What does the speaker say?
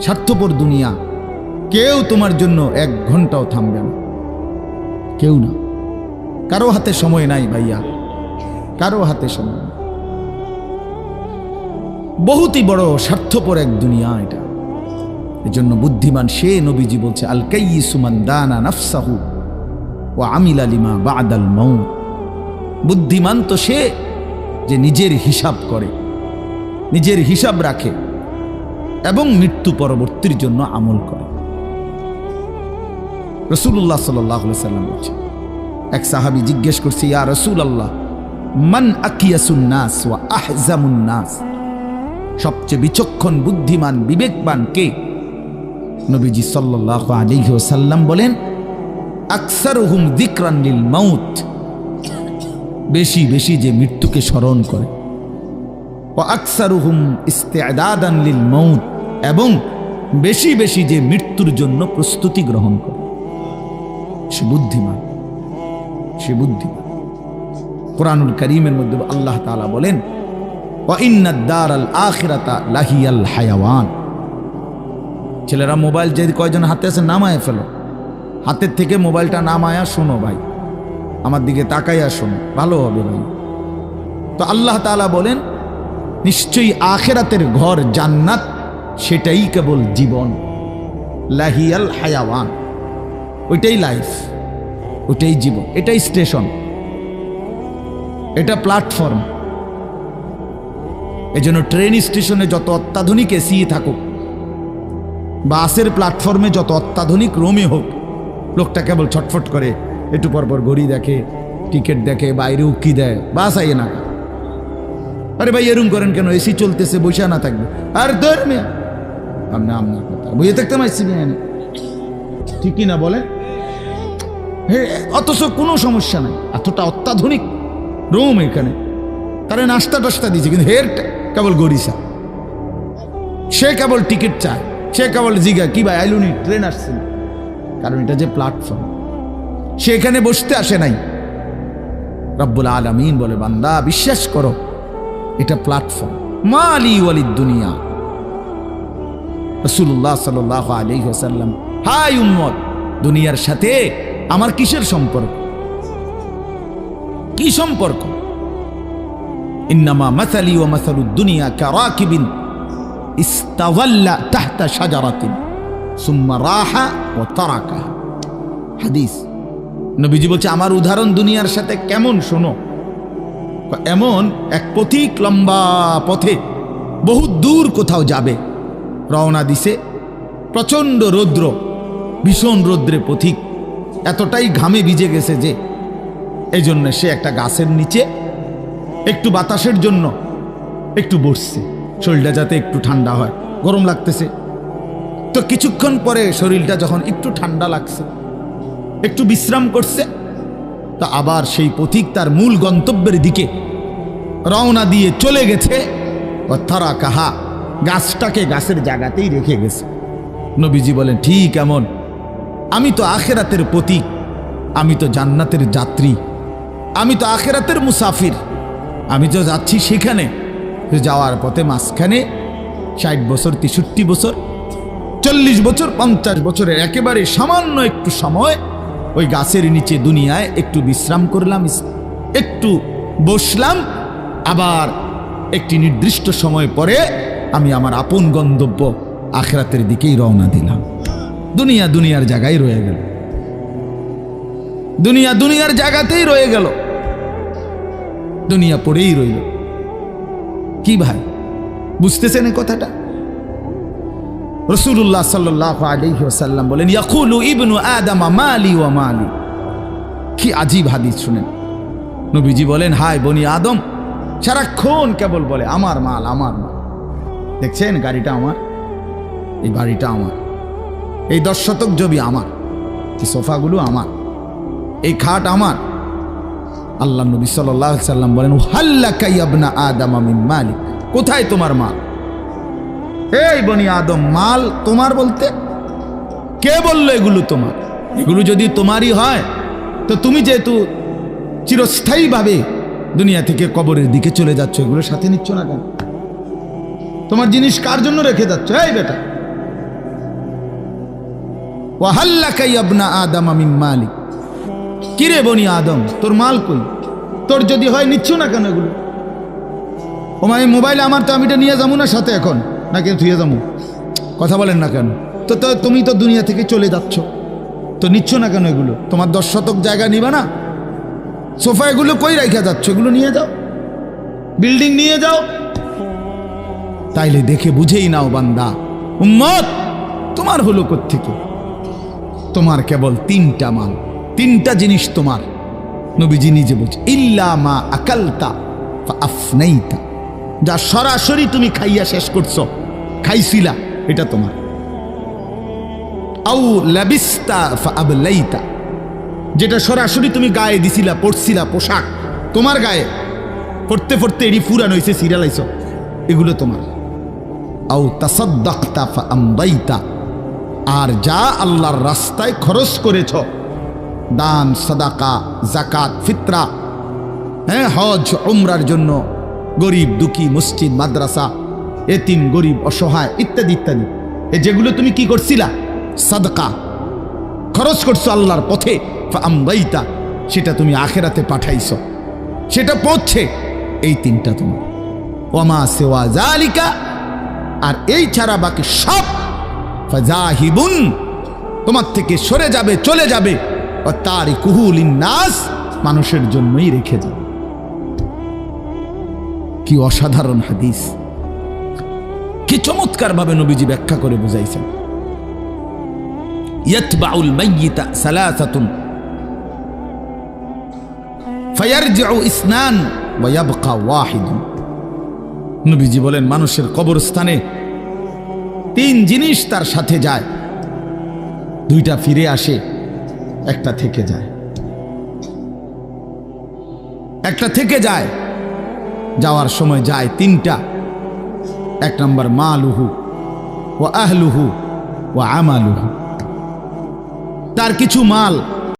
স্বার্থপর দুনিয়া। কেউ তোমার জন্য এক ঘন্টাও থামবে না। কেউ না। কারও হাতে সময় নাই ভাইয়া। কারও হাতে সময় নাই। বহুতই বড় স্বার্থপর এক দুনিয়া এটা। এজন্য বুদ্ধিমান সে নবীজি বলছে আল কাই সুমান দানা নাফসাহু ও আমিল আলিমা বাদাল মৌ বুদ্ধিমান তো সে যে নিজের হিসাব করে, নিজের হিসাব রাখে। এবং মৃত্যু পরবর্তীর জন্য আমল করে। রসুল্লাহ সাল্লাহ সাল্লাম বলছে এক সাহাবি জিজ্ঞেস করছে, ইয়া রসুল আল্লাহ মান আকিয়াসুন নাস ওয়া আহজামুন সবচেয়ে বিচক্ষণ, বুদ্ধিমান, বিবেকবান কে? নবীজি সাল্লাহ আলাইহি ওয়াসাল্লাম বলেন, আকসারুহুম যিকরান লিল মাউত। বেশি বেশি যে মৃত্যুকে স্মরণ করে। ও আকসারুহুম ইস্তেদাদান লিল মৌত এবং বেশি বেশি যে মৃত্যুর জন্য প্রস্তুতি গ্রহণ করে। সে বুদ্ধিমান সে বুদ্ধিমান। কোরআনুল করিমের মধ্যে আল্লাহ তাআলা বলেন হায়াওয়ান। ছেলেরা মোবাইল যে কয়জন হাতে আছে নামায় ফেলো। হাতের থেকে মোবাইলটা নামায়া শোনো ভাই। আমার দিকে তাকাইয়া শোনো, ভালো হবে ভাই। তো আল্লাহ তাআলা বলেন, নিশ্চয়ই আখেরাতের ঘর জান্নাত সেটাই কেবল জীবন। লাহিয়াল হায়াওয়ান। ওইটাই লাইফ ওইটাই জীবন, এটাই স্টেশন এটা প্ল্যাটফর্ম এজন্য ট্রেন স্টেশনে যত অত্যাধুনিক এসি থাকুক, বাসের প্ল্যাটফর্মে যত অত্যাধুনিক রোমে হোক, লোকটা কেবল ছটফট করে, একটু পর পর ঘড়ি দেখে টিকিট দেখে, বাইরে উকি দেয়, বাস আইয়ে না। আরে ভাই, এরম করেন কেন? এসি চলতেছে, বসে না থাকবে। আর ধর আমনা আমনা কথা বইয়ে থাকতে ঠিকই না বলে? অথচ কোনো সমস্যা নাই। এতটা অত্যাধুনিক রুম এখানে। নাস্তা টাস্তা দিয়েছে, কিন্তু কেবল গরিসা। সে কেবল টিকিট চায়, সে কেবল জিগা, কি ভাই আইলুনি ট্রেন আসছে। কারণ এটা যে প্ল্যাটফর্ম সে এখানে বসতে আসে নাই। রব্বুল আলমিন বলে, বান্দা, বিশ্বাস করো, এটা প্ল্যাটফর্ম মা আলী ওয়ালিদ দুনিয়া। রসুল্লাহ সাল আলী হোসাল্লাম হাই উম্মত, দুনিয়ার সাথে আমার কিসের সম্পর্ক? কি সম্পর্ক? ইন্নামা মাসালি ও মাসালুদ দুনিয়া কারাকিবিন, ইস্তাওয়াল্লা তাহতা শাজারাতিন, সুম্মা রাহা ও তারাকা। হাদিস। নবীজি বলছে, আমার উদাহরণ দুনিয়ার সাথে কেমন শোনো? এমন এক পথিক লম্বা পথে বহু দূর কোথাও যাবে। রওনা দিছে। প্রচণ্ড রৌদ্র, ভীষণ রৌদ্রে পথিক। এতটাই ঘামে ভিজে গেছে যে এই জন্য সে একটা গাছের নিচে একটু বাতাসের জন্য একটু বসছে। শরীরটা যাতে একটু ঠান্ডা হয়, গরম লাগতেছে। তো কিছুক্ষণ পরে শরীরটা যখন একটু ঠান্ডা লাগছে, একটু বিশ্রাম করছে, তা আবার সেই পথিক তার মূল গন্তব্যের দিকে রওনা দিয়ে চলে গেছে। তারা কাহা গাছটাকে গাছের জায়গাতেই রেখে গেছে। নবীজি বলেন, ঠিক এমন। আমি তো আখেরাতের প্রতীক। আমি তো জান্নাতের যাত্রী। আমি তো আখেরাতের মুসাফির। আমি তো যাচ্ছি সেখানে। যাওয়ার পথে মাঝখানে ষাট বছর, তেষট্টি বছর, চল্লিশ বছর, পঞ্চাশ বছরের একেবারে সামান্য একটু সময় ওই গাছের নিচে দুনিয়ায় একটু বিশ্রাম করলাম একটু বসলাম। আবার একটি নির্দিষ্ট সময় পরে আমি আমার আপন গন্তব্য আখরাতের দিকেই রওনা দিলাম। দুনিয়া দুনিয়ার জায়গায় রয়ে গেল। দুনিয়া দুনিয়ার জায়গাতেই রয়ে গেল। দুনিয়া পড়েই রইল। কি ভাই, বুঝতেছেন কথাটা? রসুল্লাহ সাল্লাহ আলাইহি ওয়াসাল্লাম বলেন, ইয়াকুলু ইবনু আদামা মালি ওয়া মালি। কি আজীব হাদিস শুনেন। নবীজি বলেন হাই বনি আদম, সারাক্ষণ কেবল বলে, আমার মাল আমার মাল। দেখছেন? গাড়িটা আমার। এই বাড়িটা আমার। এই দশ শতক জমি আমার। এই সোফাগুলো আমার। এই খাট আমার। আল্লাহ নবী সাল্লাহ সাল্লাম বলেন হাল্লা কাইয়াবনা আদম আমিন মালিক। কোথায় তোমার মাল? এই বনি আদম, মাল তোমার বলতে? কে বলল এগুলো তোমার? এগুলো যদি তোমারই হয়, তো তুমি যেহেতু চিরস্থায়ীভাবে দুনিয়া থেকে কবরের দিকে চলে যাচ্ছ এগুলো সাথে নিচ্ছ না কেন? তোমার জিনিস কার জন্য রেখে যাচ্ছ? এই বেটা। ওয়াহাল্লাকাই আবনা আদম আমিন মালিক। কিরে বনি আদম? তোর মাল কই? তোর যদি হয় নিচ্ছ না কেন এগুলো? ও মানে মোবাইলে আমার তো আমি এটা নিয়ে যাব না সাথে এখন। নাকি ধুয়ে যাব। কথা বলেন না কেন? তো তো, তুমি তো দুনিয়া থেকে চলে যাচ্ছ। তো নিচ্ছ না কেন এগুলো? তোমার দশ শতক জায়গা নিবা না? সোফা এগুলো কই রাখা যাচ্ছ? এগুলো নিয়ে যাও। বিল্ডিং নিয়ে যাও। তাইলে দেখে বুঝেই নাও বান্দা। উম্মত, তোমার হলো থেকে তোমার কেবল তিনটা মাল তিনটা জিনিস তোমার। নবীজি নিজে বলছে, ইল্লা মা আকালতা আফনাইতা। যা সরাসরি তুমি খাইয়া শেষ করছ, খাইছিলা, এটা তোমার। আউ লাবিস্তা আবলাইতা। যেটা সরাসরি তুমি গায়ে দিছিলা পড়ছিলা পোশাক, তোমার গায়ে। পড়তে পড়তে এটি ফুরান হয়েছে সিরিয়ালাইছ এগুলো তোমার। আর যা আল্লাহর রাস্তায় খরচ করেছ, দান, সাদাকা জাকাত ফিতরা হ্যাঁ হজ, উমরার জন্য, গরিব, দুঃখী, মসজিদ, মাদ্রাসা, এতিম, গরিব, অসহায়, ইত্যাদি ইত্যাদি। এ যেগুলো তুমি কি করছিলা? সাদকা। খরচ করছ আল্লাহর পথে আমদাইতা সেটা তুমি আখেরাতে পাঠাইছ। সেটা পৌঁছে। এই তিনটা তুমি ওমা সেওয়া জালিকা আর এই ছাড়া বাকি সব ফাজাহিবুন। তোমার থেকে সরে যাবে, চলে যাবে। ও তার কুহুল নাস, মানুষের জন্যই রেখে যাবে কি অসাধারণ হাদিস। কি চমৎকার ভাবে নবীজি ব্যাখ্যা করে বুঝাইছেন। ইয়াতবাউল মাইয়িতা সালাসাতুন। ফায়ারজিউ ইসনান ওয়া ইয়াবকা ওয়াহিদুন। নবীজি বলেন, মানুষের কবরস্থানে তিন জিনিস তার সাথে যায়। দুইটা ফিরে আসে, একটা থেকে যায়। একটা থেকে যায়, যাওয়ার সময় যায় তিনটা। এক নম্বর মালুহু ও আহলুহু ও আমালুহু। তার কিছু মাল